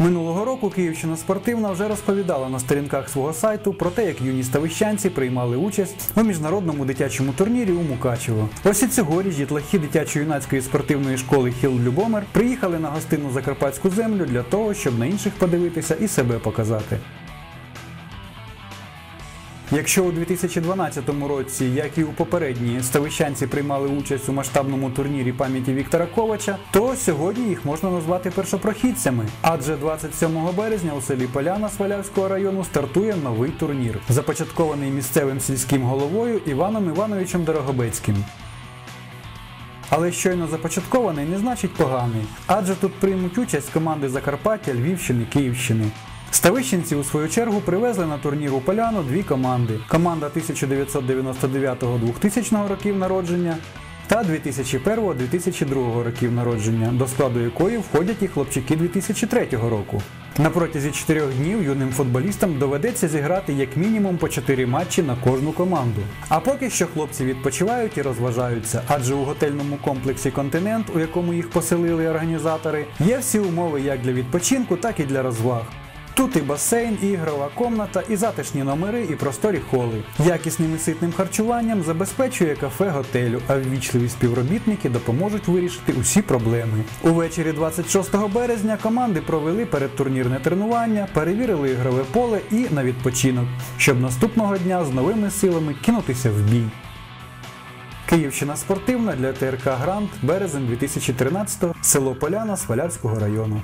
Минулого року Київщина спортивна вже розповідала на сторінках свого сайту про те, як юні ставищанці приймали участь у міжнародному дитячому турнірі у Мукачево. Ось і цьогоріч дітлахи дитячо-юнацької спортивної школи Хіл Любомир приїхали на гостинну закарпатську землю для того, щоб на інших подивитися і себе показати. Якщо у 2012 році, як і у попередні, ставищанці приймали участь у масштабному турнірі пам'яті Віктора Ковача, то сьогодні їх можна назвати першопрохідцями. Адже 27 березня у селі Поляна Свалявського району стартує новий турнір, започаткований місцевим сільським головою Іваном Івановичем Дорогобецьким. Але щойно започаткований не значить поганий, адже тут приймуть участь команди Закарпаття, Львівщини, Київщини. Ставищенці у свою чергу привезли на турнір у Поляну дві команди: команда 1999-2000 років народження та 2001-2002 років народження, до складу якої входять і хлопчики 2003 року. На протязі чотирьох днів юним футболістам доведеться зіграти як мінімум по 4 матчі на кожну команду. А поки що хлопці відпочивають і розважаються, адже у готельному комплексі Континент, у якому їх поселили організатори, є всі умови як для відпочинку, так і для розваг. Тут і басейн, і ігрова комната, і затишні номери, і просторі холи. Якісним і ситним харчуванням забезпечує кафе готелю, а ввічливі співробітники допоможуть вирішити усі проблеми. Увечері 26 березня команди провели передтурнірне тренування, перевірили ігрове поле і на відпочинок, щоб наступного дня з новими силами кинутися в бій. Київщина спортивна для ТРК Грант, березень 2013, село Поляна Свалявського району.